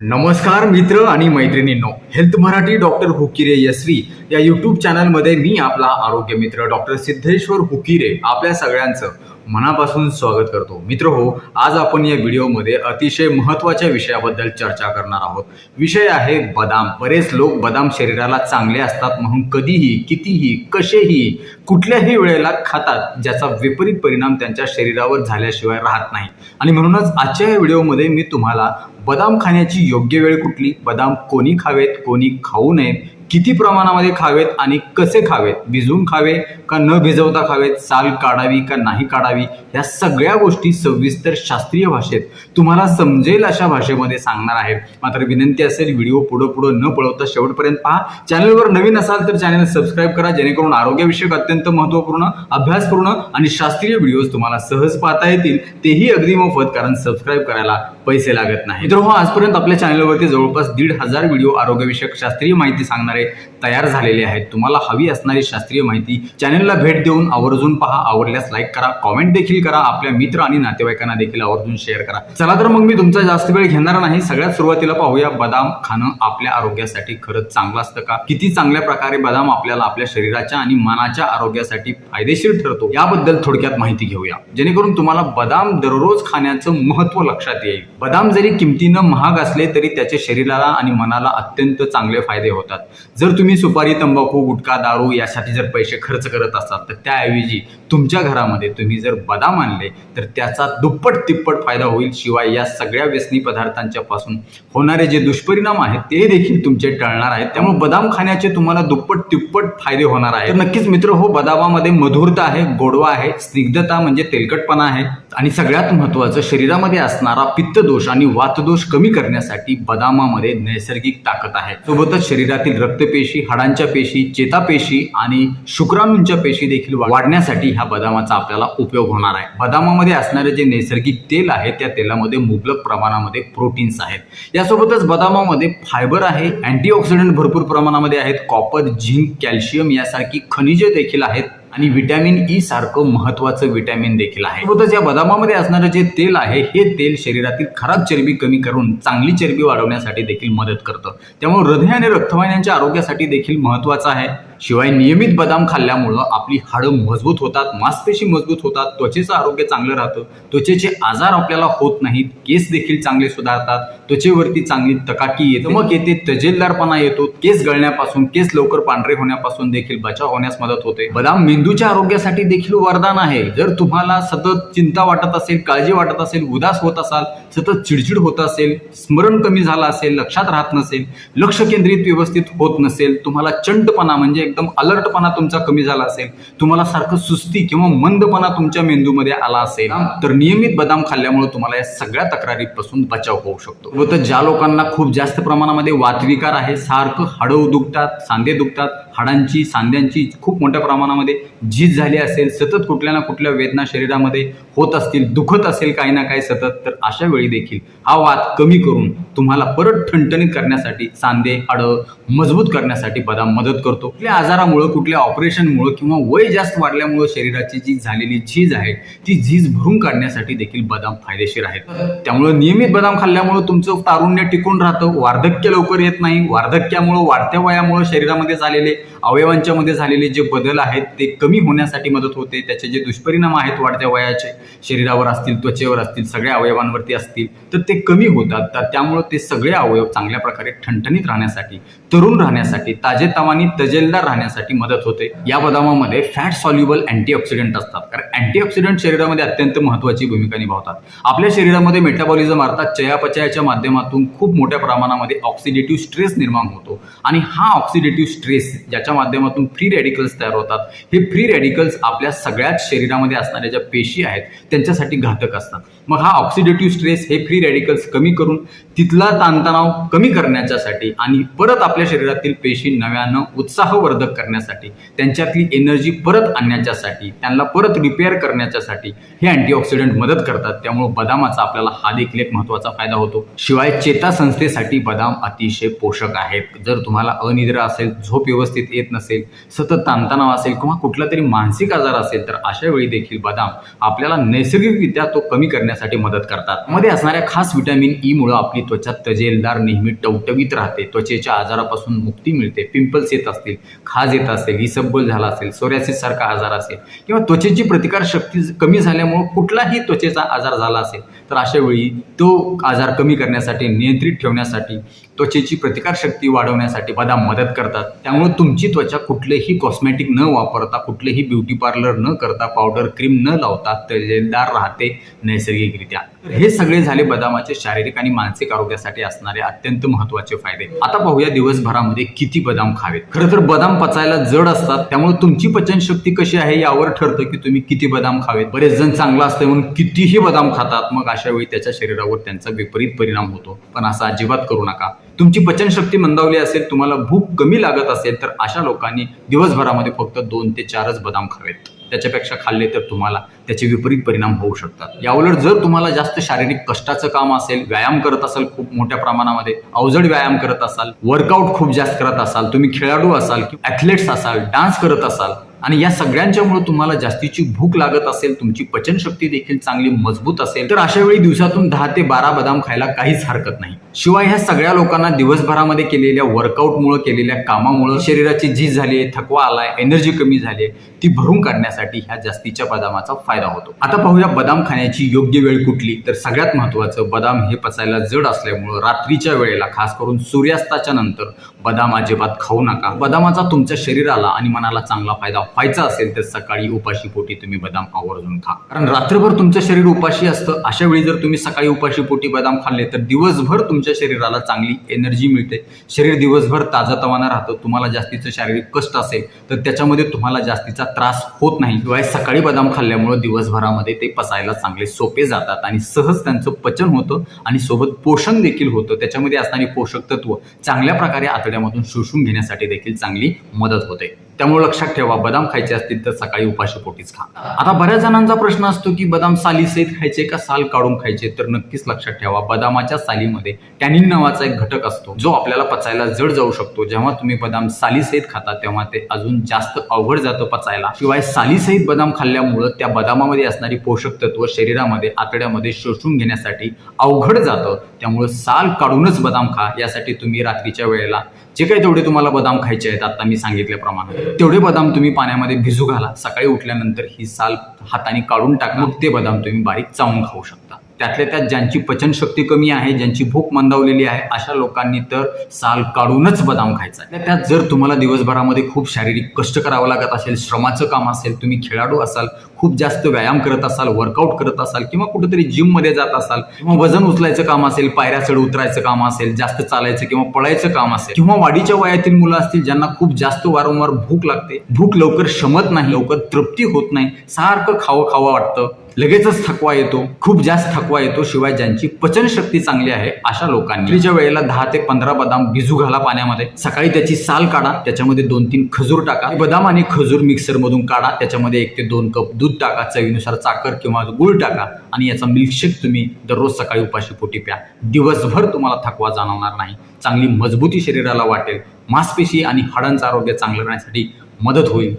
नमस्कार मित्र आणि मैत्रिणींनो हेल्थ मराठी डॉक्टर हुकिरे यस्वी या यूट्यूब चॅनलमध्ये मी आपला आरोग्य मित्र डॉक्टर सिद्धेश्वर हुकिरे आपल्या सगळ्यांचं मनापासून स्वागत करतो. मित्र हो आज आपण या व्हिडिओमध्ये अतिशय महत्त्वाच्या विषयाबद्दल चर्चा करणार आहोत. विषय आहे बदाम. बरेच लोक बदाम शरीराला चांगले असतात म्हणून कधीही कितीही कसेही कुठल्याही वेळेला खातात ज्याचा विपरीत परिणाम त्यांच्या शरीरावर झाल्याशिवाय राहत नाही. आणि म्हणूनच आजच्या या व्हिडिओमध्ये मी तुम्हाला बदाम खाण्याची योग्य वेळ कुठली? बदाम कोणी खावेत कोणी खाऊ नयेत किती प्रमाणामध्ये खावेत आणि कसे खावेत? भिजवून खावे का न भिजवता खावेत? साल काढावी का नाही काढावी? या सगळ्या गोष्टी सविस्तर शास्त्रीय भाषेत तुम्हाला समजेल अशा भाषेमध्ये सांगणार आहे. मात्र विनंती असेल व्हिडिओ पुढं पुढं न पळवता शेवटपर्यंत पहा. चॅनलवर नवीन असाल तर चॅनल सबस्क्राईब करा जेणेकरून आरोग्यविषयक अत्यंत महत्त्वपूर्ण अभ्यासपूर्ण आणि शास्त्रीय व्हिडिओज तुम्हाला सहज पाहता येतील. तेही अगदी मोफत कारण सबस्क्राईब करायला पैसे लागत नाही मित्र हो आजपर्यंत आपल्या चॅनलवरती जवळपास दीड हजार व्हिडिओ आरोग्यविषयक शास्त्रीय माहिती सांगणारे तयार झालेले आहेत. तुम्हाला हवी असणारी शास्त्रीय माहिती चॅनलला भेट देऊन आवर्जून पहा. आवडल्यास लाईक करा. कॉमेंट देखील करा. आपल्या मित्र आणि नातेवाईकांना देखील आवर्जून शेअर करा. चला तर मग मी तुमचा जास्त वेळ घेणार नाही. सगळ्यात सुरुवातीला पाहूया बदाम खाणं आपल्या आरोग्यासाठी खरंच चांगलं असतं का? किती चांगल्या प्रकारे बदाम आपल्याला आपल्या शरीराच्या आणि मनाच्या आरोग्यासाठी फायदेशीर ठरतो? याबद्दल थोडक्यात माहिती घेऊया. जेणेकरून तुम्हाला बदाम दररोज खाण्याचं महत्त्व लक्षात येईल. बदाम जरी किमतीनं महाग असले तरी त्याचे शरीराला आणि मनाला अत्यंत चांगले फायदे होतात. जर तुम्ही सुपारी तंबाखू गुटखा दारू यासाठी जर पैसे खर्च करत असाल तर त्याऐवजी तुमच्या घरामध्ये तुम्ही जर बदाम आणले तर त्याचा दुप्पट तिप्पट फायदा होईल. शिवाय या सगळ्या व्यसनी पदार्थांच्या पासून होणारे जे दुष्परिणाम आहेत ते देखील तुमचे टळणार आहेत. त्यामुळे बदाम खाण्याचे तुम्हाला दुप्पट तिप्पट फायदे होणार आहेत. तर नक्कीच मित्र हो बदामामध्ये मधुरता आहे गोडवा आहे स्निग्धता म्हणजे तेलकटपणा आहे. आणि सगळ्यात महत्त्वाचं शरीरामध्ये असणारा पित्तदोष आणि वातदोष कमी करण्यासाठी बदामामध्ये नैसर्गिक ताकद आहे. सोबतच शरीरातील रक्तपेशी हाडांच्या पेशी चेतापेशी आणि शुक्राणूंच्या पेशी देखील वाढण्यासाठी ह्या बदामाचा आपल्याला उपयोग होणार आहे. बदामामध्ये असणारे जे नैसर्गिक तेल आहे त्या तेलामध्ये मुबलक प्रमाणामध्ये प्रोटीन्स आहेत. यासोबतच बदामामध्ये फायबर आहे अँटीऑक्सिडंट भरपूर प्रमाणामध्ये आहेत. कॉपर झिंक कॅल्शियम यासारखी खनिजे देखील आहेत. आणि व्हिटॅमिन ई सारखं महत्वाचं व्हिटॅमिन देखील आहे. सोबतच या बदामामध्ये असणारं जे तेल आहे हे तेल शरीरातील खराब चरबी कमी करून चांगली चरबी वाढवण्यासाठी देखील मदत करतं. त्यामुळे हृदय आणि रक्तवाहिन्यांच्या आरोग्यासाठी देखील महत्वाचं आहे. शिवाय नियमित बदाम खाल्ल्यामुळं आपली हाडं मजबूत होतात मांसपेशी मजबूत होतात त्वचेचं आरोग्य चांगलं राहतं त्वचेचे आजार आपल्याला होत नाहीत केस देखील चांगले सुधारतात त्वचेवरती चांगली तकाकी येते मग येते तजेलदारपणा येतो केस गळण्यापासून केस लवकर पांढरे होण्यापासून देखील बचाव होण्यास मदत होते. बदाम मेंदूच्या आरोग्यासाठी देखील वरदान आहे. जर तुम्हाला सतत चिंता वाटत असेल काळजी वाटत असेल उदास होत असाल सतत चिडचिड होत असेल स्मरण कमी झालं असेल लक्षात राहत नसेल लक्ष केंद्रित व्यवस्थित होत नसेल तुम्हाला चंडपणा म्हणजे एकदम अलर्टपणा तुमचा कमी झाला असेल तुम्हाला सारखं सुस्ती किंवा मंदपणा तुमच्या मेंदूमध्ये आला असेल तर नियमित बदाम खाल्ल्यामुळे तुम्हाला या सगळ्या तक्रारीपासून बचाव होऊ शकतो. व तर ज्या लोकांना खूप जास्त प्रमाणामध्ये वातविकार आहे सारखं हाडं दुखतात सांधे दुखतात हाडांची सांध्यांची खूप मोठ्या प्रमाणामध्ये झीज झाली असेल सतत कुठल्या ना कुठल्या वेदना शरीरामध्ये होत असतील दुखत असेल काही ना काही सतत तर अशा वेळी देखील हा वाद कमी करून तुम्हाला परत ठणठणीत करण्यासाठी सांधे हाडं मजबूत करण्यासाठी बदाम मदत करतो. कुठल्या आजारामुळं कुठल्या ऑपरेशनमुळं किंवा वय जास्त वाढल्यामुळं शरीराची जी झालेली झीज आहे ती झीज भरून काढण्यासाठी देखील बदाम फायदेशीर आहेत. त्यामुळं नियमित बदाम खाल्ल्यामुळं तुमचं तारुण्य टिकून राहतं वार्धक्य लवकर येत नाही. वार्धक्यामुळं वाढत्या वयामुळं शरीरामध्ये झालेले अवयवांच्या मध्ये झालेले जे बदल आहेत ते कमी होण्यासाठी मदत होते. त्याचे जे दुष्परिणाम आहेत वाढत्या वयाचे शरीरावर असतील त्वचेवर असतील सगळ्या अवयवांवरती असतील तर ते कमी होतात. तर त्यामुळं ते सगळे अवयव चांगल्या प्रकारे ठणठणीत राहण्यासाठी तरुण राहण्यासाठी ताजेतवानी तजेलदार राहण्यासाठी मदत होते. या बदामामध्ये फॅट सॉल्युबल अँटीऑक्सिडंट असतात. कारण अँटीऑक्सिडंट शरीरामध्ये अत्यंत महत्वाची भूमिका निभावतात. आपल्या शरीरामध्ये मेटाबॉलिझम अर्थात चयापचयाच्या माध्यमातून खूप मोठ्या प्रमाणामध्ये ऑक्सिडेटिव्ह स्ट्रेस निर्माण होतो. आणि हा ऑक्सिडेटिव्ह स्ट्रेस ज्याच्या माध्यमातून फ्री रॅडिकल्स तयार होतात. हे फ्री रॅडिकल्स आपल्या सगळ्याच शरीरामध्ये असणाऱ्या ज्या पेशी आहेत त्यांच्यासाठी घातक असतात. मग हा ऑक्सिडेटिव्ह स्ट्रेस हे फ्री रॅडिकल्स कमी करून तिथला ताणतणाव कमी करण्याच्यासाठी आणि परत आपल्या शरीरातील पेशी नव्यानं उत्साहवर्धक करण्यासाठी त्यांच्यातली एनर्जी परत आणण्याच्यासाठी त्यांना परत रिपेअर करण्याच्यासाठी हे अँटीऑक्सिडंट मदत करतात. त्यामुळे बदामाचा आपल्याला हा देखील एक महत्त्वाचा फायदा होतो. शिवाय चेतासंस्थेसाठी बदाम अतिशय पोषक आहेत. जर तुम्हाला अनिद्रा असेल झोप व्यवस्थित येत नसेल सतत ताणतणाव असेल किंवा कुठला तरी मानसिक आजार असेल तर अशा वेळी देखील बदाम आपल्याला नैसर्गिकरित्या तो कमी करण्यासाठी मदत करतात. मध्ये असणाऱ्या खास विटॅमिन ई e मुळे आपली त्वचा तजेलदार नेहमी टवटवीत राहते. त्वचेच्या आजारापासून मुक्ती मिळते. पिंपल्स येत असतील खाज येत असेल हिसब्बल झाला असेल सोऱ्यासिस सारखा आजार असेल किंवा त्वचेची प्रतिकार शक्ती कमी झाल्यामुळं कुठलाही त्वचेचा आजार झाला असेल तर अशा वेळी तो आजार कमी करण्यासाठी नियंत्रित ठेवण्यासाठी त्वचेची प्रतिकारशक्ती वाढवण्यासाठी बदाम मदत करतात. त्यामुळे तुमची त्वचा कुठलेही कॉस्मेटिक न वापरता कुठलेही ब्युटी पार्लर न करता पावडर क्रीम न लावता तजेदार राहते नैसर्गिकरित्या. हे सगळे झाले बदामाचे शारीरिक आणि मानसिक आरोग्यासाठी असणारे अत्यंत महत्त्वाचे फायदे. आता पाहूया दिवसभरामध्ये किती बदाम खावेत. खरं तर बदाम पचायला जड असतात त्यामुळे तुमची पचनशक्ती कशी आहे यावर ठरतं की तुम्ही किती बदाम खावेत. बरेच जण चांगलं असतं म्हणून कितीही बदाम खातात मग अशा वेळी त्याच्या शरीरावर त्यांचा विपरीत परिणाम होतो. पण असा अजिबात करू नका. तुमची पचनशक्ती मंदावली असेल तुम्हाला भूक कमी लागत असेल तर अशा लोकांनी दिवसभरामध्ये फक्त दोन ते चारच बदाम खावेत. त्याच्यापेक्षा खाल्ले तर तुम्हाला त्याचे विपरीत परिणाम होऊ शकतात. याउलट जर तुम्हाला जास्त शारीरिक कष्टाचं काम असेल व्यायाम करत असाल खूप मोठ्या प्रमाणामध्ये अवजड व्यायाम करत असाल वर्कआउट खूप जास्त करत असाल तुम्ही खेळाडू असाल किंवा ॲथलेट्स असाल डान्स करत असाल आणि या सगळ्यांच्यामुळे तुम्हाला जास्तीची भूक लागत असेल तुमची पचनशक्ती देखील चांगली मजबूत असेल तर अशा वेळी दिवसातून दहा ते बारा बदाम खायला काहीच हरकत नाही. शिवाय ह्या सगळ्या लोकांना दिवसभरामध्ये केलेल्या वर्कआउटमुळे केलेल्या कामामुळे शरीराची झीज झाली आहे थकवा आलाय एनर्जी कमी झाली आहे ती भरून काढण्यासाठी ह्या जास्तीच्या बदामाचा फायदा होतो. आता पाहूया बदाम खाण्याची योग्य वेळ कुठली? तर सगळ्यात महत्त्वाचं बदाम हे पचायला जड असल्यामुळं रात्रीच्या वेळेला खास करून सूर्यास्ताच्या नंतर बदाम अजिबात खाऊ नका. बदामाचा तुमच्या शरीराला आणि मनाला चांगला फायदा व्हायचं असेल तर सकाळी उपाशी पोटी तुम्ही बदाम आवर्जून खा. कारण रात्रभर तुमचं शरीर उपाशी असतं. अशा वेळी जर तुम्ही सकाळी उपाशी पोटी बदाम खाल्ले तर दिवसभर तुमच्या शरीराला चांगली एनर्जी मिळते. शरीर दिवसभर ताजातवाना राहतं. तुम्हाला जास्तीचं शारीरिक कष्ट असेल तर त्याच्यामध्ये तुम्हाला जास्तीचा त्रास होत नाही. शिवाय सकाळी बदाम खाल्ल्यामुळे दिवसभरामध्ये ते पचायला चांगले सोपे जातात आणि सहज त्यांचं पचन होतं आणि सोबत पोषण देखील होतं. त्याच्यामध्ये असणारी पोषक तत्व चांगल्या प्रकारे आतड्यामधून शोषून घेण्यासाठी देखील चांगली मदत होते. त्यामुळे लक्षात ठेवा बदाम खायचे असतील तर सकाळी उपाशी पोटीच खा. आता बऱ्याच जणांचा प्रश्न असतो की बदाम साली सहित खायचे का साल काढून खायचे? तर नक्कीच लक्षात ठेवा बदामाच्या सालीमध्ये टॅनिन नावाचा एक घटक असतो जो आपल्याला पचायला जड जाऊ शकतो. जेव्हा तुम्ही बदाम साली सहित खाता तेव्हा ते अजून जास्त अवघड जातं पचायला. शिवाय साली सहित बदाम खाल्ल्यामुळं त्या बदामामध्ये असणारी पोषक तत्व शरीरामध्ये आतड्यामध्ये शोषून घेण्यासाठी अवघड जातं. त्यामुळं साल काढूनच बदाम खा यासाठी तुम्ही रात्रीच्या वेळेला जे काही तेवढे तुम्हाला बदाम खायचे आहेत आता मी सांगितल्याप्रमाणे तेवढे बदाम तुम्ही पाण्यामध्ये भिजू घाला. सकाळी उठल्यानंतर ही साल हाताने काढून टाका. मग ते बदाम तुम्ही बारीक चावून खाऊ शकता. त्यातल्या त्यात ज्यांची पचनशक्ती कमी आहे ज्यांची भूक मंदावलेली आहे अशा लोकांनी तर साल काढूनच बदाम खायचा आहे. त्यात जर तुम्हाला दिवसभरामध्ये खूप शारीरिक कष्ट करावं लागत असेल श्रमाचं काम असेल तुम्ही खेळाडू असाल खूप जास्त व्यायाम करत असाल वर्कआउट करत असाल किंवा कुठेतरी जिममध्ये जात असाल किंवा वजन उचलायचं काम असेल पायऱ्या चढ उतरायचं काम असेल जास्त चालायचं किंवा पळायचं काम असेल किंवा वाढीच्या वयातील मुलं असतील ज्यांना खूप जास्त वारंवार भूक लागते भूक लवकर शमत नाही लवकर तृप्ती होत नाही सारखं खावं खावं वाटतं लगेचच थकवा येतो खूप जास्त थकवा येतो शिवाय ज्यांची पचनशक्ती चांगली आहे अशा लोकांनी रात्रीच्या वेळेला दहा ते पंधरा बदाम भिजू घाला पाण्यामध्ये. सकाळी त्याची साल काढा त्याच्यामध्ये दोन तीन खजूर टाका. बदाम आणि खजूर मिक्सर मधून काढा त्याच्यामध्ये एक ते दोन कप दूध टाका चवीनुसार चाकर किंवा गुळ टाका आणि याचा मिल्कशेक तुम्ही दररोज सकाळी उपाशी पोटी प्या. दिवसभर तुम्हाला थकवा जाणवणार नाही. चांगली मजबूती शरीराला वाटेल. मांसपेशी आणि हाडांचं आरोग्य चांगलं राहण्यासाठी मदत होईल.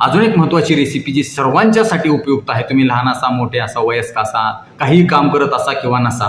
अजून एक महत्त्वाची रेसिपी जी सर्वांच्यासाठी उपयुक्त आहे तुम्ही लहान असा मोठे असा वयस्क असा काही काम करत असा किंवा नसा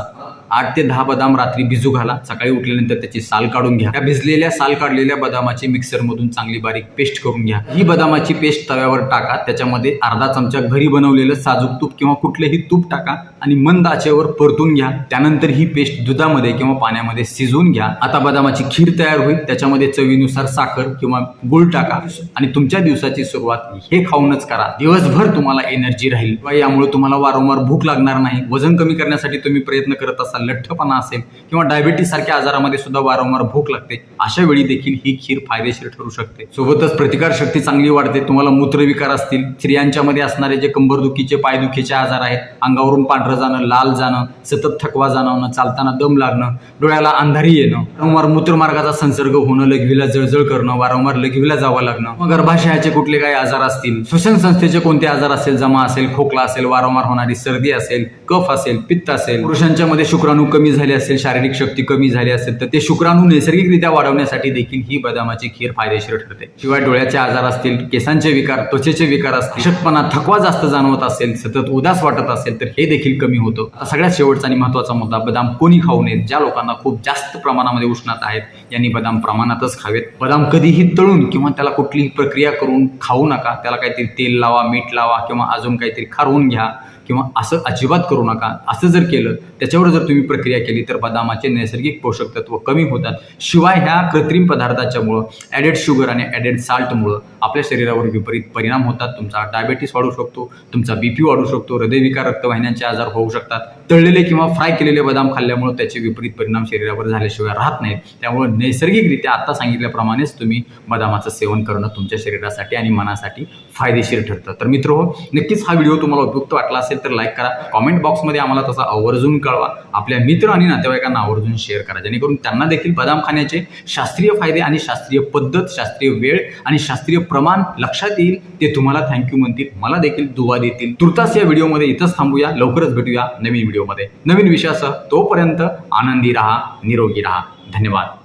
आठ ते दहा बदाम रात्री भिजू घाला. सकाळी उठल्यानंतर त्याची साल काढून घ्या. त्या भिजलेल्या साल काढलेल्या बदामाची मिक्सरमधून चांगली बारीक पेस्ट करून घ्या. ही बदामाची पेस्ट तव्यावर टाका. त्याच्यामध्ये अर्धा चमचा घरी बनवलेलं साजूक तूप किंवा कुठलेही तूप टाका आणि मंद आचेवर परतून घ्या. त्यानंतर ही पेस्ट दुधामध्ये किंवा पाण्यामध्ये शिजवून घ्या. आता बदामाची खीर तयार होईल. त्याच्यामध्ये चवीनुसार साखर किंवा गुळ टाका आणि तुमच्या दिवसाची सुरुवात हे खाऊनच करा. दिवसभर तुम्हाला एनर्जी राहील. व यामुळे तुम्हाला वारंवार भूक लागणार नाही. वजन कमी करण्यासाठी तुम्ही प्रयत्न करत असाल लठ्ठपणा असेल किंवा डायबिटीस सारख्या आजारामध्ये सुद्धा वारंवार भूक लागते अशा वेळी देखील ही खीर फायदेशीर ठरू शकते. सोबतच प्रतिकार शक्ती चांगली वाढते. तुम्हाला मूत्रविकार असतील स्त्रियांच्या मध्ये असणारे जे कंबरदुखीचे पायदुखीचे आजार आहेत अंगावरून पांढरं जाणं लाल जाणं सतत थकवा जाणवणं चालताना दम लागणं डोळ्याला अंधारी येणं वारंवार मूत्रमार्गाचा संसर्ग होणं लघवीला जळजळ करणं वारंवार लघवीला जावं लागणं मग गर्भाशयाचे कुठले काही आजार असतील श्वसन संस्थेचे कोणते आजार असेल जमा असेल खोकला असेल वारंवार होणारी सर्दी असेल कफ असेल पित्त असेल पुरुषांच्या मध्ये शुक्र शुक्राणू कमी झाले असेल शारीरिक शक्ती कमी झाली असेल तर ते शुक्राणू नैसर्गिकरित्या वाढवण्यासाठी देखील ही बदामाची खीर फायदेशीर ठरते. शिवाय डोळ्याचे आजार असतील केसांचे विकार त्वचेचे विकार असतील शकपणा थकवा जास्त जाणवत असेल सतत उदास वाटत असेल तर हे देखील कमी होतं. आता सगळ्यात शेवटचा आणि महत्त्वाचा मुद्दा बदाम कोणी खाऊ नयेत ज्या लोकांना खूप जास्त प्रमाणामध्ये उष्णता आहेत यांनी बदाम प्रमाणातच खावेत. बदाम कधीही तळून किंवा त्याला कुठलीही प्रक्रिया करून खाऊ नका त्याला काहीतरी तेल लावा मीठ लावा किंवा अजून काहीतरी खारवून घ्या. किंवा असं अजिबात करू नका. असं जर केलं त्याच्यावर जर तुम्ही प्रक्रिया केली तर बदामाचे नैसर्गिक पोषक तत्व कमी होतात. शिवाय ह्या कृत्रिम पदार्थाच्यामुळं ॲडेड शुगर आणि ॲडेड साल्टमुळं आपल्या शरीरावर विपरीत परिणाम होतात. तुमचा डायबेटीस वाढू शकतो. तुमचा बी पी वाढू शकतो. हृदयविकार रक्तवाहिन्यांचे आजार होऊ शकतात. तळलेले किंवा फ्राय केलेले बदाम खाल्ल्यामुळे त्याचे विपरीत परिणाम शरीरावर झाल्याशिवाय राहत नाहीत. त्यामुळे नैसर्गिकरित्या आता सांगितल्याप्रमाणेच तुम्ही बदामाचं सेवन करणं तुमच्या शरीरासाठी आणि मनासाठी फायदेशीर ठरतं. तर मित्र हो नक्कीच हा व्हिडिओ तुम्हाला उपयुक्त वाटला असेल तर लाईक करा. कॉमेंट बॉक्समध्ये आम्हाला तसा आवर्जून कळवा. आपल्या मित्र आणि नातेवाईकांना आवर्जून शेअर करा. जेणेकरून त्यांना देखील बदाम खाण्याचे शास्त्रीय फायदे आणि शास्त्रीय पद्धत शास्त्रीय वेळ आणि शास्त्रीय प्रमाण लक्षात येईल ते तुम्हाला थँक्यू म्हणतील. मला देखील दुवा देतील. तुर्तास या व्हिडिओमध्ये इथंच थांबूया. लवकरच भेटूया नवीन व्हिडिओमध्ये. नवीन विषयासह तोपर्यंत आनंदी राहा निरोगी राहा. धन्यवाद.